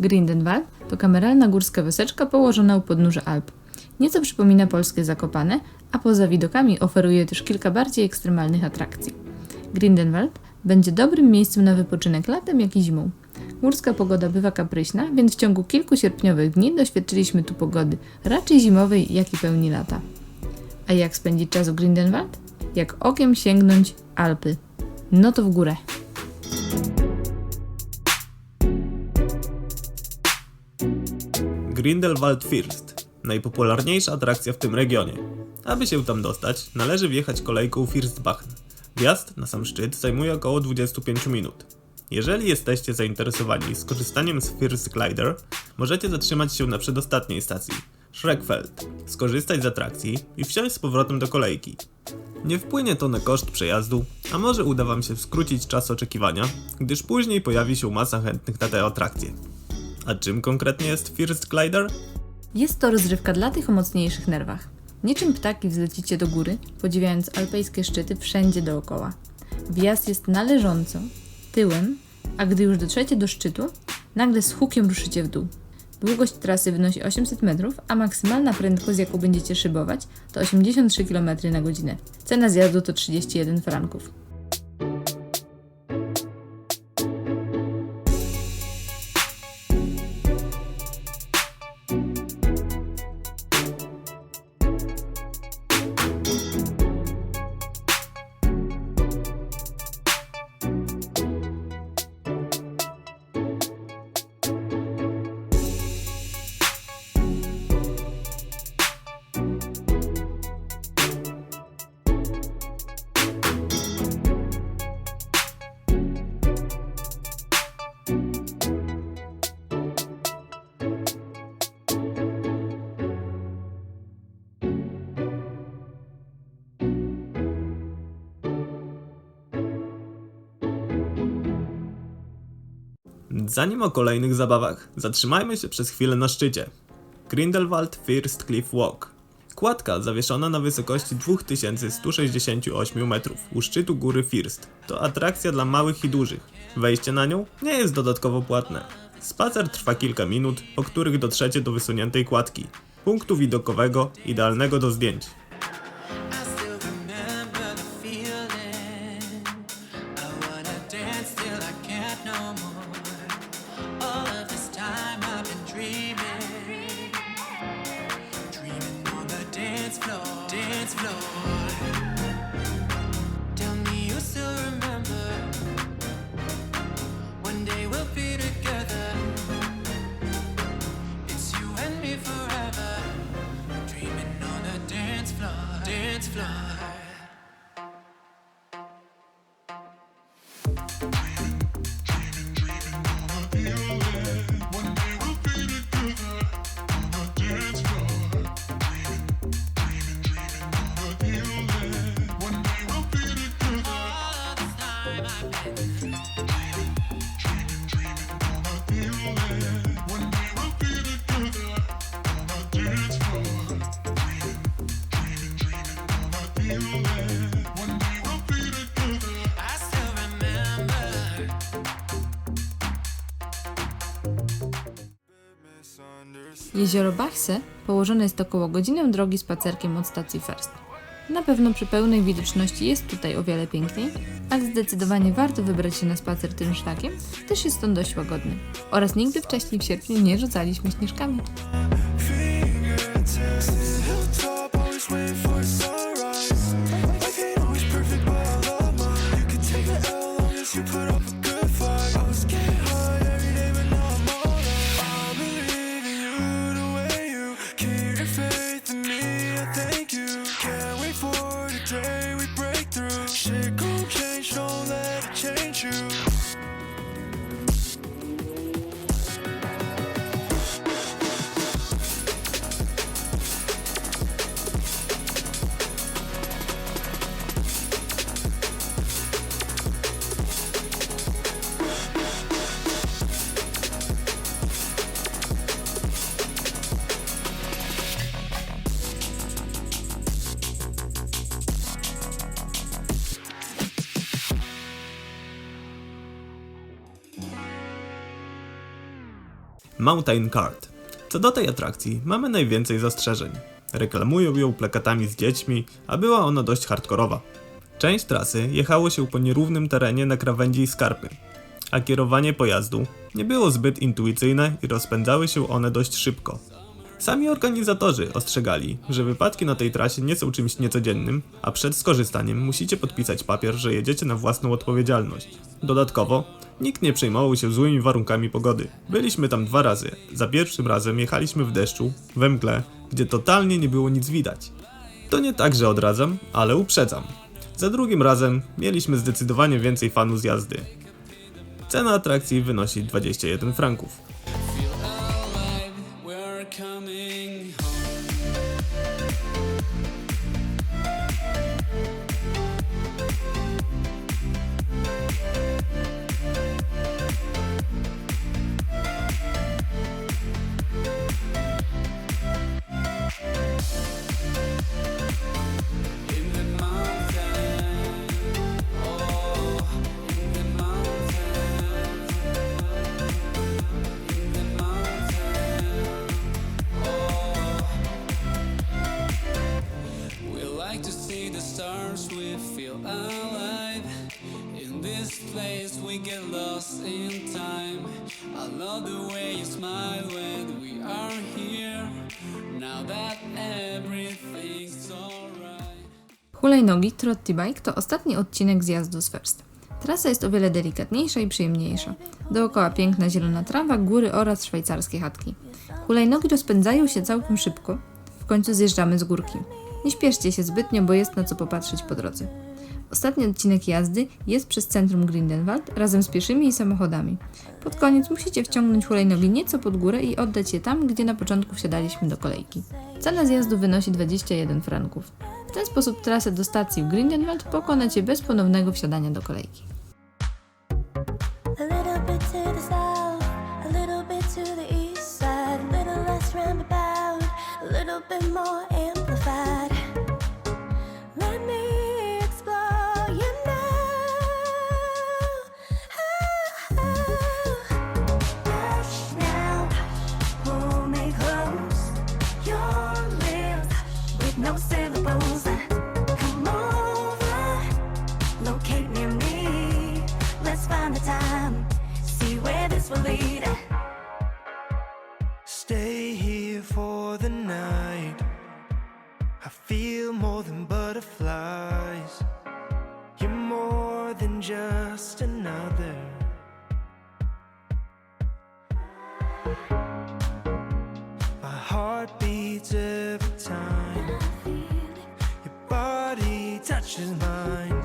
Grindenwald to kameralna górska wyseczka położona u podnóża Alp. Nieco przypomina polskie Zakopane, a poza widokami oferuje też kilka bardziej ekstremalnych atrakcji. Grindenwald będzie dobrym miejscem na wypoczynek latem, jak i zimą. Górska pogoda bywa kapryśna, więc w ciągu kilku sierpniowych dni doświadczyliśmy tu pogody raczej zimowej, jak i pełni lata. A jak spędzić czas w Grindenwald? Jak okiem sięgnąć Alpy. No to w górę. Grindelwald First, najpopularniejsza atrakcja w tym regionie. Aby się tam dostać, należy wjechać kolejką Firstbachen. Wjazd na sam szczyt zajmuje około 25 minut. Jeżeli jesteście zainteresowani skorzystaniem z First Glider, możecie zatrzymać się na przedostatniej stacji, Schreckfeld, skorzystać z atrakcji i wsiąść z powrotem do kolejki. Nie wpłynie to na koszt przejazdu, a może uda Wam się skrócić czas oczekiwania, gdyż później pojawi się masa chętnych na tę atrakcję. A czym konkretnie jest First Glider? Jest to rozrywka dla tych o mocniejszych nerwach. Niczym ptaki wzlecicie do góry, podziwiając alpejskie szczyty wszędzie dookoła. Wjazd jest należąco, tyłem, a gdy już dotrzecie do szczytu, nagle z hukiem ruszycie w dół. Długość trasy wynosi 800 metrów, a maksymalna prędkość, jaką będziecie szybować, to 83 km na godzinę. Cena zjazdu to 31 franków. Zanim o kolejnych zabawach, zatrzymajmy się przez chwilę na szczycie. Grindelwald First Cliff Walk. Kładka zawieszona na wysokości 2168 metrów u szczytu góry First to atrakcja dla małych i dużych. Wejście na nią nie jest dodatkowo płatne. Spacer trwa kilka minut, po których dotrzecie do wysuniętej kładki. Punktu widokowego idealnego do zdjęć. Jezioro Bachse położone jest około godzinę drogi spacerkiem od stacji First. Na pewno przy pełnej widoczności jest tutaj o wiele piękniej, ale zdecydowanie warto wybrać się na spacer tym szlakiem, też jest on dość łagodny. Oraz nigdy wcześniej w sierpniu nie rzucaliśmy śnieżkami. Mountain Card. Co do tej atrakcji, mamy najwięcej zastrzeżeń. Reklamują ją plakatami z dziećmi, a była ona dość hardkorowa. Część trasy jechało się po nierównym terenie na krawędzi i skarpy, a kierowanie pojazdu nie było zbyt intuicyjne i rozpędzały się one dość szybko. Sami organizatorzy ostrzegali, że wypadki na tej trasie nie są czymś niecodziennym, a przed skorzystaniem musicie podpisać papier, że jedziecie na własną odpowiedzialność. Dodatkowo, nikt nie przejmował się złymi warunkami pogody. Byliśmy tam dwa razy. Za pierwszym razem jechaliśmy w deszczu, we mgle, gdzie totalnie nie było nic widać. To nie tak, że odradzam, ale uprzedzam. Za drugim razem mieliśmy zdecydowanie więcej fanów z jazdy. Cena atrakcji wynosi 21 franków. coming Hulajnogi Trotty Bike to ostatni odcinek zjazdu z First. Trasa jest o wiele delikatniejsza i przyjemniejsza. Dookoła piękna zielona trawa, góry oraz szwajcarskie chatki. Hulajnogi rozpędzają się całkiem szybko. W końcu zjeżdżamy z górki. Nie śpieszcie się zbytnio, bo jest na co popatrzeć po drodze. Ostatni odcinek jazdy jest przez centrum Grindelwald razem z pieszymi i samochodami. Pod koniec musicie wciągnąć hulajnogi nieco pod górę i oddać je tam, gdzie na początku wsiadaliśmy do kolejki. Cena zjazdu wynosi 21 franków. W ten sposób trasę do stacji w Grindelwald pokonacie bez ponownego wsiadania do kolejki. A little bit to more than butterflies. You're more than just another. My heart beats every time. Your body touches mine.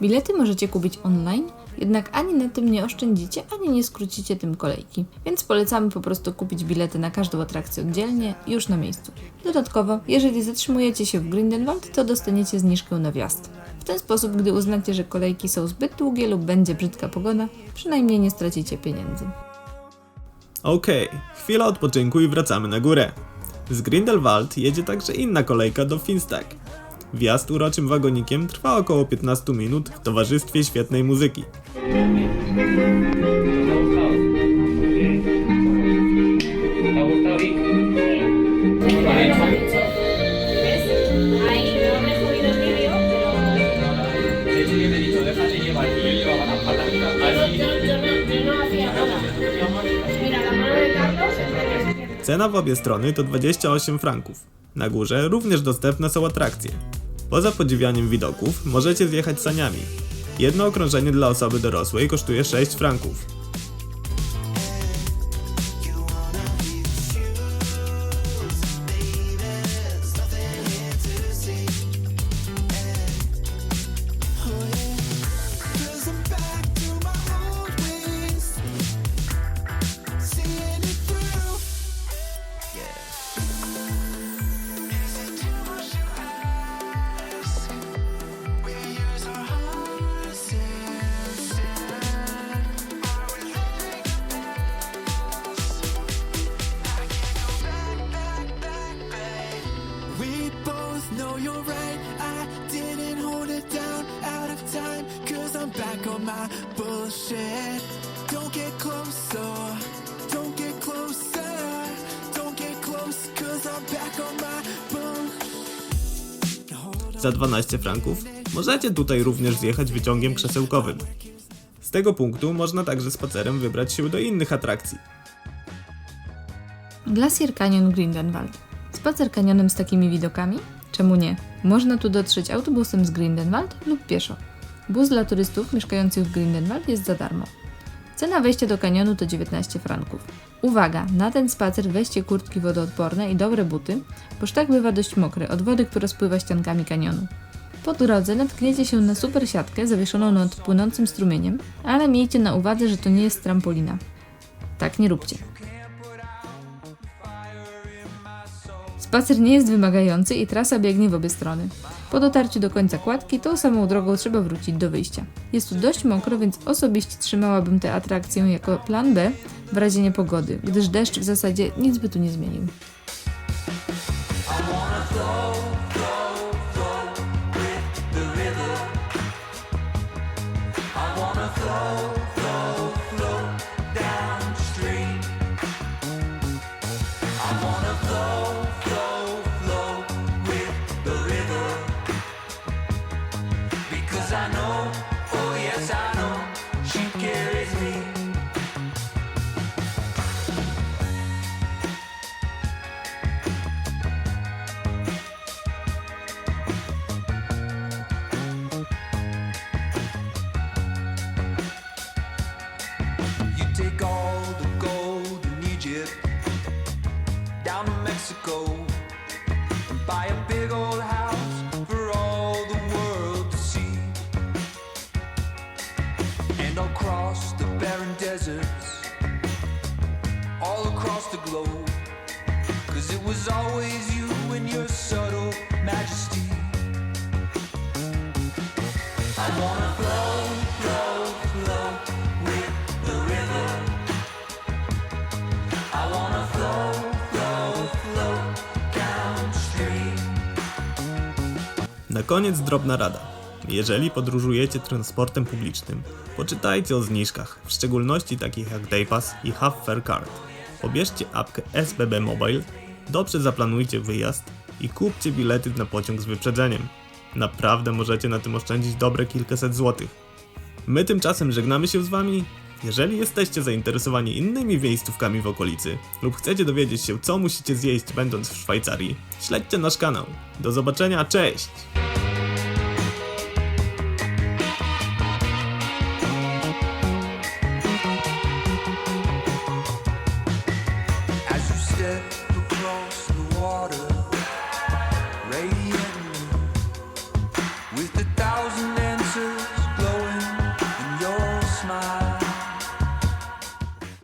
Bilety możecie kupić online, jednak ani na tym nie oszczędzicie, ani nie skrócicie tym kolejki. Więc polecamy po prostu kupić bilety na każdą atrakcję oddzielnie, już na miejscu. Dodatkowo, jeżeli zatrzymujecie się w Grindelwald, to dostaniecie zniżkę na wjazd. W ten sposób, gdy uznacie, że kolejki są zbyt długie lub będzie brzydka pogoda, przynajmniej nie stracicie pieniędzy. Okej, chwila odpoczynku i wracamy na górę. Z Grindelwald jedzie także inna kolejka do Finstag. Wjazd uroczym wagonikiem trwa około 15 minut w towarzystwie świetnej muzyki. Cena w obie strony to 28 franków. Na górze również dostępne są atrakcje. Poza podziwianiem widoków możecie zjechać saniami. Jedno okrążenie dla osoby dorosłej kosztuje 6 franków. my bullshit. Don't get closer, don't get closer, don't get close, cause I'm back on my. Za 12 franków możecie tutaj również zjechać wyciągiem krzesełkowym. Z tego punktu można także spacerem wybrać się do innych atrakcji. Glacier Canyon Grindenwald. Spacer kanionem z takimi widokami? Czemu nie? Można tu dotrzeć autobusem z Grindenwald lub pieszo. Bus dla turystów mieszkających w Grindelwald jest za darmo. Cena wejścia do kanionu to 19 franków. Uwaga, na ten spacer weźcie kurtki wodoodporne i dobre buty, bo sztak bywa dość mokry od wody, która spływa ściankami kanionu. Po drodze natkniecie się na super siatkę zawieszoną nad płynącym strumieniem, ale miejcie na uwadze, że to nie jest trampolina. Tak nie róbcie. Spacer nie jest wymagający i trasa biegnie w obie strony. Po dotarciu do końca kładki, tą samą drogą trzeba wrócić do wyjścia. Jest tu dość mokro, więc osobiście trzymałabym tę atrakcję jako plan B w razie niepogody, gdyż deszcz w zasadzie nic by tu nie zmienił. Was always you and your subtle majesty. I wanna flow, flow, flow with the river. I wanna flow, flow, flow downstream. Na koniec drobna rada. Jeżeli podróżujecie transportem publicznym, poczytajcie o zniżkach, w szczególności takich jak Daypass i Half Fare Card. Pobierzcie apkę SBB Mobile, dobrze zaplanujcie wyjazd i kupcie bilety na pociąg z wyprzedzeniem. Naprawdę możecie na tym oszczędzić dobre kilkaset złotych. My tymczasem żegnamy się z Wami. Jeżeli jesteście zainteresowani innymi miejscówkami w okolicy lub chcecie dowiedzieć się co musicie zjeść będąc w Szwajcarii, śledźcie nasz kanał. Do zobaczenia, cześć!